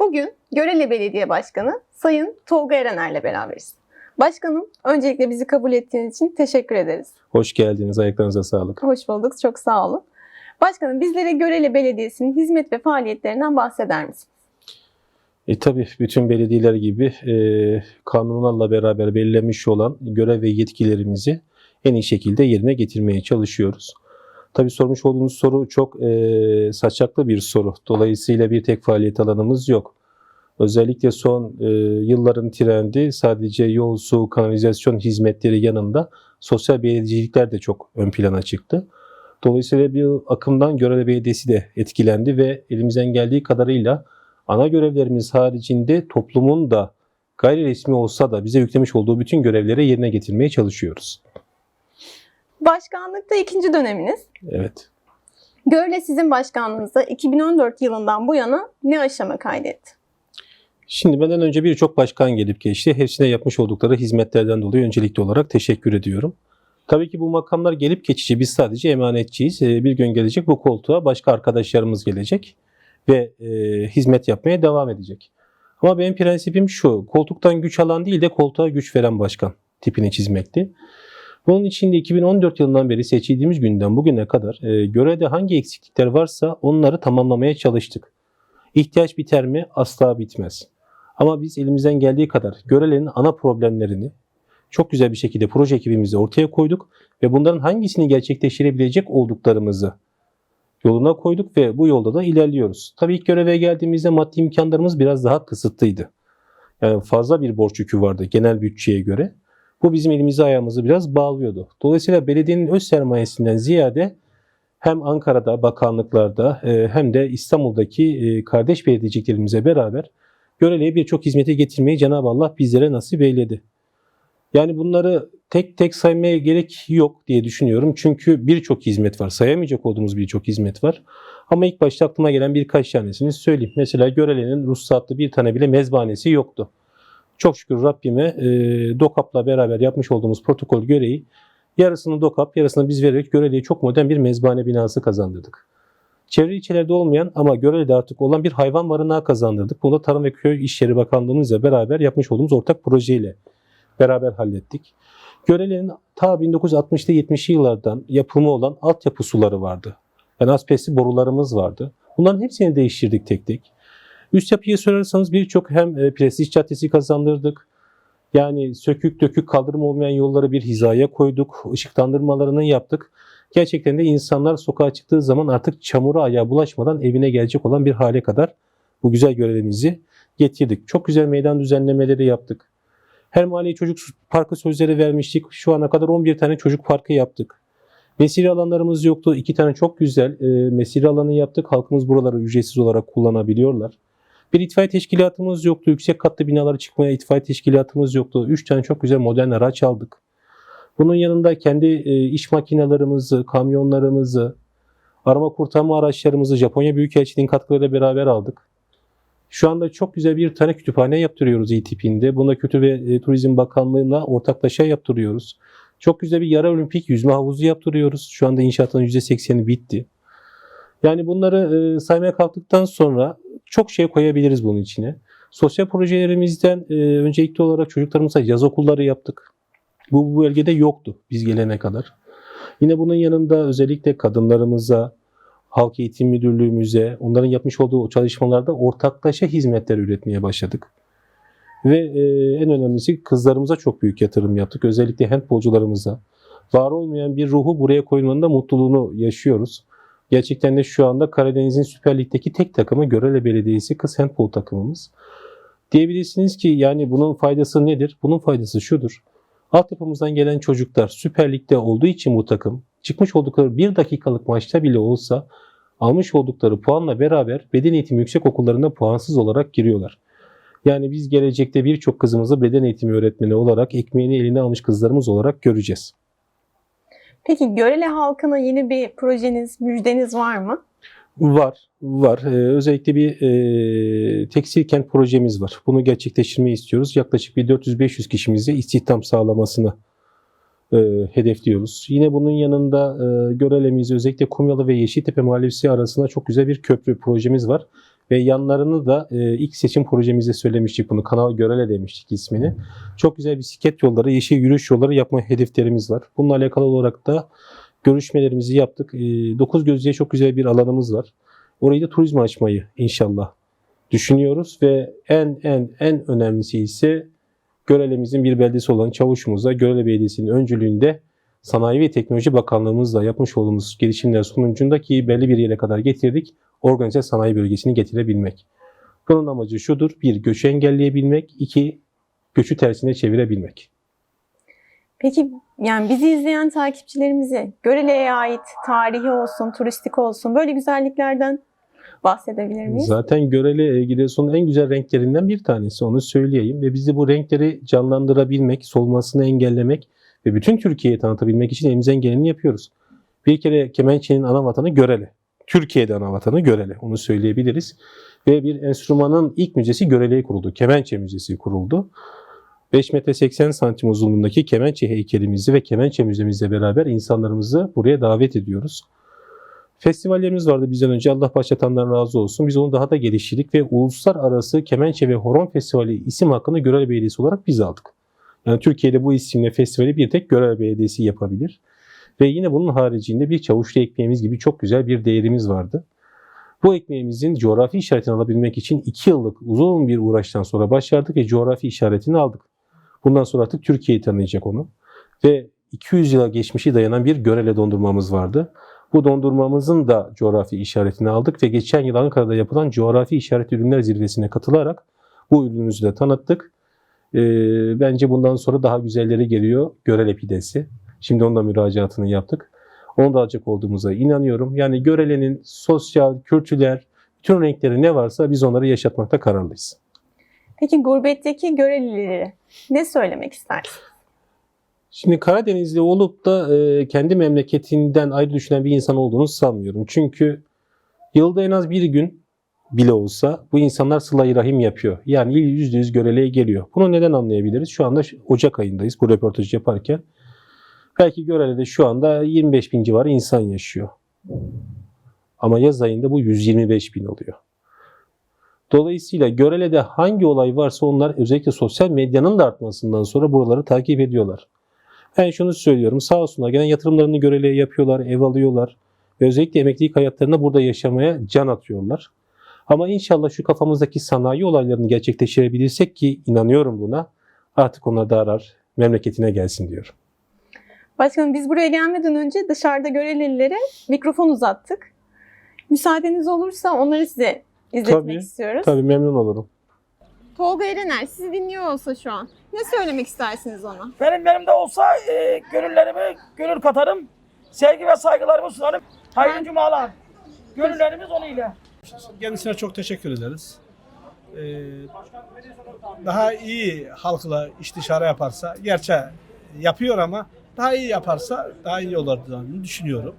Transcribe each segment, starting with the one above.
Bugün Görele Belediye Başkanı Sayın Tolga Erener'le beraberiz. Başkanım, öncelikle bizi kabul ettiğiniz için teşekkür ederiz. Hoş geldiniz. Ayaklarınıza sağlık. Hoş bulduk, çok sağ olun. Başkanım, bizlere Görele Belediyesi'nin hizmet ve faaliyetlerinden bahseder misiniz? E, tabii bütün belediyeler gibi e, kanunlarla beraber belirlenmiş olan görev ve yetkilerimizi en iyi şekilde yerine getirmeye çalışıyoruz. Tabii sormuş olduğunuz soru çok e, saçaklı bir soru. Dolayısıyla bir tek faaliyet alanımız yok. Özellikle son e, yılların trendi sadece yol, su, kanalizasyon hizmetleri yanında sosyal belediyecilikler de çok ön plana çıktı. Dolayısıyla bir akımdan Görele Belediyesi de etkilendi ve elimizden geldiği kadarıyla ana görevlerimiz haricinde toplumun da gayri resmi olsa da bize yüklemiş olduğu bütün görevleri yerine getirmeye çalışıyoruz. Başkanlıkta ikinci döneminiz. Evet. Görele sizin başkanlığınızda 2014 yılından bu yana ne aşama kaydetti? Şimdi benden önce birçok başkan gelip geçti. Hepsine yapmış oldukları hizmetlerden dolayı öncelikli olarak teşekkür ediyorum. Tabii ki bu makamlar gelip geçici. Biz sadece emanetçiyiz. Ee, Bir gün gelecek bu koltuğa başka arkadaşlarımız gelecek ve e, hizmet yapmaya devam edecek. Ama benim prensibim şu. Koltuktan güç alan değil de koltuğa güç veren başkan tipini çizmekti. Bunun için de 2014 yılından beri seçildiğimiz günden bugüne kadar e, görevde hangi eksiklikler varsa onları tamamlamaya çalıştık. İhtiyaç biter mi? Asla bitmez. Ama biz elimizden geldiği kadar görelerin ana problemlerini çok güzel bir şekilde proje ekibimizde ortaya koyduk ve bunların hangisini gerçekleştirebilecek olduklarımızı yoluna koyduk ve bu yolda da ilerliyoruz. Tabii ilk göreve geldiğimizde maddi imkanlarımız biraz daha kısıtlıydı. Yani fazla bir borç yükü vardı genel bütçeye göre. Bu bizim elimizi ayağımızı biraz bağlıyordu. Dolayısıyla belediyenin öz sermayesinden ziyade hem Ankara'da, bakanlıklarda e, hem de İstanbul'daki e, kardeş belediyeciliklerimize beraber Görele'ye birçok hizmete getirmeyi Cenab-ı Allah bizlere nasip eyledi. Yani bunları tek tek saymaya gerek yok diye düşünüyorum. Çünkü birçok hizmet var. Sayamayacak olduğumuz birçok hizmet var. Ama ilk başta aklıma gelen birkaç tanesini söyleyeyim. Mesela Görele'nin ruhsatlı bir tane bile mezbanesi yoktu. Çok şükür Rabbime e, DOKAP'la beraber yapmış olduğumuz protokol gereği yarısını DOKAP, yarısını biz vererek Görele'ye çok modern bir mezbane binası kazandırdık. Çevre ilçelerde olmayan ama Görele'de artık olan bir hayvan barınağı kazandırdık. Bunu da Tarım ve Köy İşleri Bakanlığımızla beraber yapmış olduğumuz ortak projeyle beraber hallettik. Görele'nin ta 1960'lı 70'li yıllardan yapımı olan altyapı suları vardı. Yani asbestli borularımız vardı. Bunların hepsini değiştirdik tek tek. Üst yapıya sorarsanız birçok hem e, prestij caddesi kazandırdık. Yani sökük dökük kaldırım olmayan yolları bir hizaya koyduk. Işıklandırmalarını yaptık. Gerçekten de insanlar sokağa çıktığı zaman artık çamura ayağa bulaşmadan evine gelecek olan bir hale kadar bu güzel görevimizi getirdik. Çok güzel meydan düzenlemeleri yaptık. Her mahalleye çocuk parkı sözleri vermiştik. Şu ana kadar 11 tane çocuk parkı yaptık. Mesire alanlarımız yoktu. İki tane çok güzel e, mesire alanı yaptık. Halkımız buraları ücretsiz olarak kullanabiliyorlar. Bir itfaiye teşkilatımız yoktu. Yüksek katlı binalara çıkmaya itfaiye teşkilatımız yoktu. Üç tane çok güzel modern araç aldık. Bunun yanında kendi e, iş makinelerimizi, kamyonlarımızı, arama kurtarma araçlarımızı Japonya Büyükelçiliğin katkılarıyla beraber aldık. Şu anda çok güzel bir tane kütüphane yaptırıyoruz İTİP'inde. Bunda Kültür ve e, Turizm Bakanlığı'na ortaklaşa yaptırıyoruz. Çok güzel bir yara olimpik yüzme havuzu yaptırıyoruz. Şu anda inşaatın %80'i bitti. Yani bunları e, saymaya kalktıktan sonra çok şey koyabiliriz bunun içine. Sosyal projelerimizden e, öncelikli olarak çocuklarımıza yaz okulları yaptık. Bu, bu bölgede yoktu biz gelene kadar. Yine bunun yanında özellikle kadınlarımıza, Halk Eğitim Müdürlüğümüze, onların yapmış olduğu çalışmalarda ortaklaşa hizmetler üretmeye başladık. Ve e, en önemlisi kızlarımıza çok büyük yatırım yaptık. Özellikle handbolcularımıza. Var olmayan bir ruhu buraya koymanın da mutluluğunu yaşıyoruz. Gerçekten de şu anda Karadeniz'in Süper Lig'deki tek takımı Görele Belediyesi kız handbol takımımız. Diyebilirsiniz ki yani bunun faydası nedir? Bunun faydası şudur. Altyapımızdan gelen çocuklar Süper Lig'de olduğu için bu takım çıkmış oldukları bir dakikalık maçta bile olsa almış oldukları puanla beraber beden eğitimi yüksek okullarına puansız olarak giriyorlar. Yani biz gelecekte birçok kızımızı beden eğitimi öğretmeni olarak ekmeğini eline almış kızlarımız olarak göreceğiz. Peki Görele halkına yeni bir projeniz, müjdeniz var mı? Var, var. Ee, özellikle bir e, tekstil kent projemiz var. Bunu gerçekleştirmeyi istiyoruz. Yaklaşık bir 400-500 kişimize istihdam sağlamasını e, hedefliyoruz. Yine bunun yanında e, Görele'miz özellikle Kumyalı ve Yeşiltepe Mahallesi arasında çok güzel bir köprü projemiz var. Ve yanlarını da e, ilk seçim projemizde söylemiştik bunu. Kanal Görele demiştik ismini. Çok güzel bisiklet yolları, yeşil yürüyüş yolları yapma hedeflerimiz var. Bununla alakalı olarak da görüşmelerimizi yaptık. E, Dokuz Gözlü'ye çok güzel bir alanımız var. Orayı da turizme açmayı inşallah düşünüyoruz ve en en en önemlisi ise Görele'mizin bir beldesi olan Çavuşumuz'a Görele Belediyesi'nin öncülüğünde Sanayi ve Teknoloji Bakanlığımızla yapmış olduğumuz gelişimler sonucundaki belli bir yere kadar getirdik. Organize sanayi bölgesini getirebilmek. Bunun amacı şudur. Bir, göçü engelleyebilmek. iki göçü tersine çevirebilmek. Peki yani bizi izleyen takipçilerimize Görele'ye ait tarihi olsun, turistik olsun böyle güzelliklerden bahsedebilir miyiz? Zaten Görele Giresun'un en güzel renklerinden bir tanesi onu söyleyeyim. Ve bizi bu renkleri canlandırabilmek, solmasını engellemek ve bütün Türkiye'ye tanıtabilmek için elimizden geleni yapıyoruz. Bir kere Kemençe'nin ana vatanı Görele. Türkiye'de ana vatanı Görele. Onu söyleyebiliriz. Ve bir enstrümanın ilk müzesi Görele'ye kuruldu. Kemençe Müzesi kuruldu. 5 metre 80 santim uzunluğundaki Kemençe heykelimizi ve Kemençe müzemizle beraber insanlarımızı buraya davet ediyoruz. Festivallerimiz vardı bizden önce. Allah başlatandan razı olsun. Biz onu daha da geliştirdik ve Uluslararası Kemençe ve Horon Festivali isim hakkını Görele Belediyesi olarak biz aldık. Yani Türkiye'de bu isimle festivali bir tek Görele Belediyesi yapabilir. Ve yine bunun haricinde bir çavuşlu ekmeğimiz gibi çok güzel bir değerimiz vardı. Bu ekmeğimizin coğrafi işaretini alabilmek için 2 yıllık uzun bir uğraştan sonra başardık ve coğrafi işaretini aldık. Bundan sonra artık Türkiye'yi tanıyacak onu. Ve 200 yıla geçmişi dayanan bir Görele dondurmamız vardı. Bu dondurmamızın da coğrafi işaretini aldık ve geçen yıl Ankara'da yapılan coğrafi işaret ürünler zirvesine katılarak bu ürünümüzü de tanıttık. Ee, bence bundan sonra daha güzelleri geliyor Görele pidesi. Şimdi onun da müracaatını yaptık. Onu da alacak olduğumuza inanıyorum. Yani Görele'nin sosyal, kültürel, bütün renkleri ne varsa biz onları yaşatmakta kararlıyız. Peki gurbetteki Görelilere ne söylemek istersin? Şimdi Karadenizli olup da e, kendi memleketinden ayrı düşünen bir insan olduğunu sanmıyorum. Çünkü yılda en az bir gün bile olsa bu insanlar sıla rahim yapıyor. Yani yüzde yüz göreleye geliyor. Bunu neden anlayabiliriz? Şu anda Ocak ayındayız bu röportajı yaparken. Belki Görele'de şu anda 25 bin civarı insan yaşıyor. Ama yaz ayında bu 125 bin oluyor. Dolayısıyla Görele'de hangi olay varsa onlar özellikle sosyal medyanın da artmasından sonra buraları takip ediyorlar. Ben şunu söylüyorum. Sağ olsunlar gene yatırımlarını Görele'ye yapıyorlar, ev alıyorlar. Ve özellikle emeklilik hayatlarında burada yaşamaya can atıyorlar. Ama inşallah şu kafamızdaki sanayi olaylarını gerçekleştirebilirsek ki inanıyorum buna. Artık onlar da arar, memleketine gelsin diyorum. Başkanım biz buraya gelmeden önce dışarıda Görelililere mikrofon uzattık. Müsaadeniz olursa onları size izletmek Tabii, istiyoruz. Tabii memnun olurum. Tolga Erener sizi dinliyor olsa şu an ne söylemek istersiniz ona? Benim yanımda olsa e, gönüllerimi gönül katarım. Sevgi ve saygılarımı sunarım. Hayırlı cumalar. Gönüllerimiz onu ile. Kendisine çok teşekkür ederiz. Ee, daha iyi halkla istişare yaparsa, gerçi yapıyor ama daha iyi yaparsa daha iyi olacağını düşünüyorum.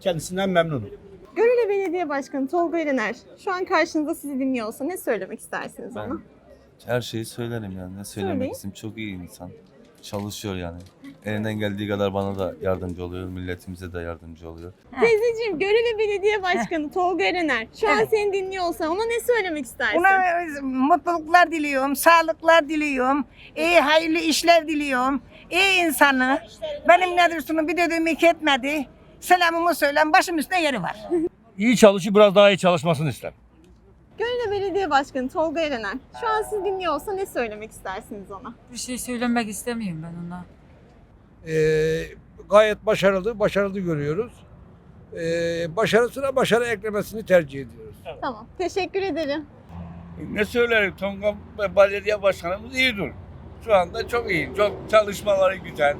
Kendisinden memnunum. Görele Belediye Başkanı Tolga Erener şu an karşınızda sizi dinliyor olsa ne söylemek istersiniz Ben ona? her şeyi söylerim yani. Ne söylemek isteyeyim. Çok iyi insan. Çalışıyor yani. Elinden geldiği kadar bana da yardımcı oluyor. Milletimize de yardımcı oluyor. Teyzeciğim Görele Belediye Başkanı Tolga Erener şu an Evet. seni dinliyor olsa ona ne söylemek istersin? Ona e, mutluluklar diliyorum, sağlıklar diliyorum, iyi hayırlı işler diliyorum. İyi insanı, benim nedir sunu bir dediğimi etmedi. Selamımı söylen, başım üstüne yeri var. iyi çalışıp biraz daha iyi çalışmasını isterim. Görele Belediye Başkanı Tolga Erener şu an sizi dinliyor olsa ne söylemek istersiniz ona? Bir şey söylemek istemiyorum ben ona. Ee, gayet başarılı, başarılı görüyoruz. Ee, başarısına başarı eklemesini tercih ediyoruz. Tamam. Teşekkür ederim. Ne söylerim? Tonga Belediye Başkanımız iyidir. Şu anda çok iyi. Çok çalışmaları güzel.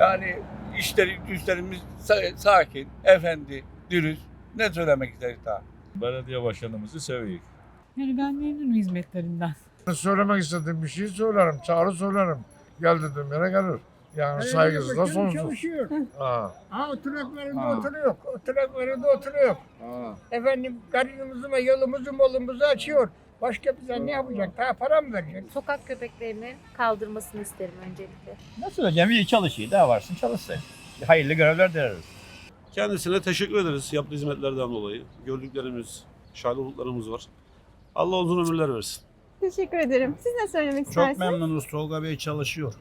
Yani işleri, güçlerimiz sa- sakin, efendi, dürüst. Ne söylemek isteriz daha? Belediye başkanımızı seviyoruz. Yani ben memnunum hizmetlerinden. Söylemek istediğim bir şey söylerim, çağrı söylerim. Gel dediğim yere gelir. Yani saygısı da sonsuz. Ha. Ha, oturaklarında Ha. oturuyor, oturaklarında oturuyor. Efendim, garibimizi ve yolumuzu molumuzu açıyor. Başka bize ne yapacak? Daha para mı verecek? Sokak köpeklerini kaldırmasını isterim öncelikle. Ne söyleyeceğim? İyi çalışıyor. Daha varsın çalışsın. Hayırlı görevler dileriz. Kendisine teşekkür ederiz yaptığı hizmetlerden dolayı. Gördüklerimiz şahlıklarımız var. Allah uzun ömürler versin. Teşekkür ederim. Siz ne söylemek Çok istersiniz? memnunuz. Tolga Bey çalışıyor.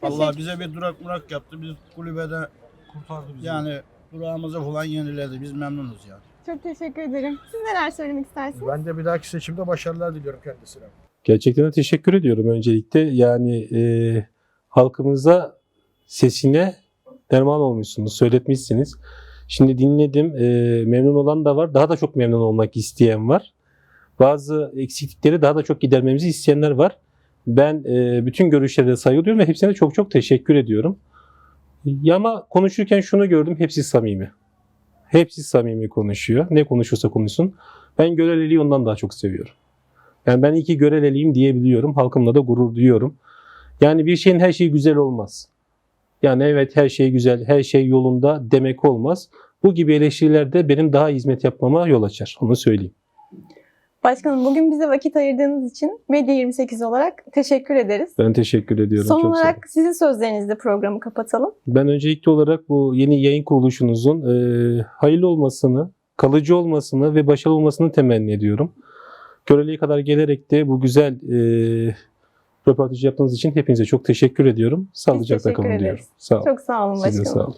Teşekkür- Allah bize bir durak murak yaptı. Biz kulübede Kurtardı bizi. yani durağımızı falan yeniledi. Biz memnunuz yani. Çok teşekkür ederim. Siz neler söylemek istersiniz? Ben de bir dahaki seçimde başarılar diliyorum kendisine. Gerçekten de teşekkür ediyorum öncelikle. Yani e, halkımıza sesine derman olmuşsunuz, söyletmişsiniz. Şimdi dinledim, e, memnun olan da var, daha da çok memnun olmak isteyen var. Bazı eksiklikleri daha da çok gidermemizi isteyenler var. Ben e, bütün görüşlere de saygı duyuyorum ve hepsine çok çok teşekkür ediyorum. Ya ama konuşurken şunu gördüm, hepsi samimi. Hepsi samimi konuşuyor. Ne konuşursa konuşsun. Ben Görelili'yi ondan daha çok seviyorum. Yani ben iyi ki Göreleliyim diyebiliyorum. Halkımla da gurur duyuyorum. Yani bir şeyin her şeyi güzel olmaz. Yani evet her şey güzel, her şey yolunda demek olmaz. Bu gibi eleştiriler de benim daha hizmet yapmama yol açar. Onu söyleyeyim. Başkanım bugün bize vakit ayırdığınız için Medya 28 olarak teşekkür ederiz. Ben teşekkür ediyorum. Son Çok olarak sizin sözlerinizle programı kapatalım. Ben öncelikli olarak bu yeni yayın kuruluşunuzun e, hayırlı olmasını, kalıcı olmasını ve başarılı olmasını temenni ediyorum. Göreli'ye kadar gelerek de bu güzel e, röportajı yaptığınız için hepinize çok teşekkür ediyorum. Sağlıcakla kalın ederiz. diyorum. Sağ olun. Çok sağ olun Size başkanım. sağ olun.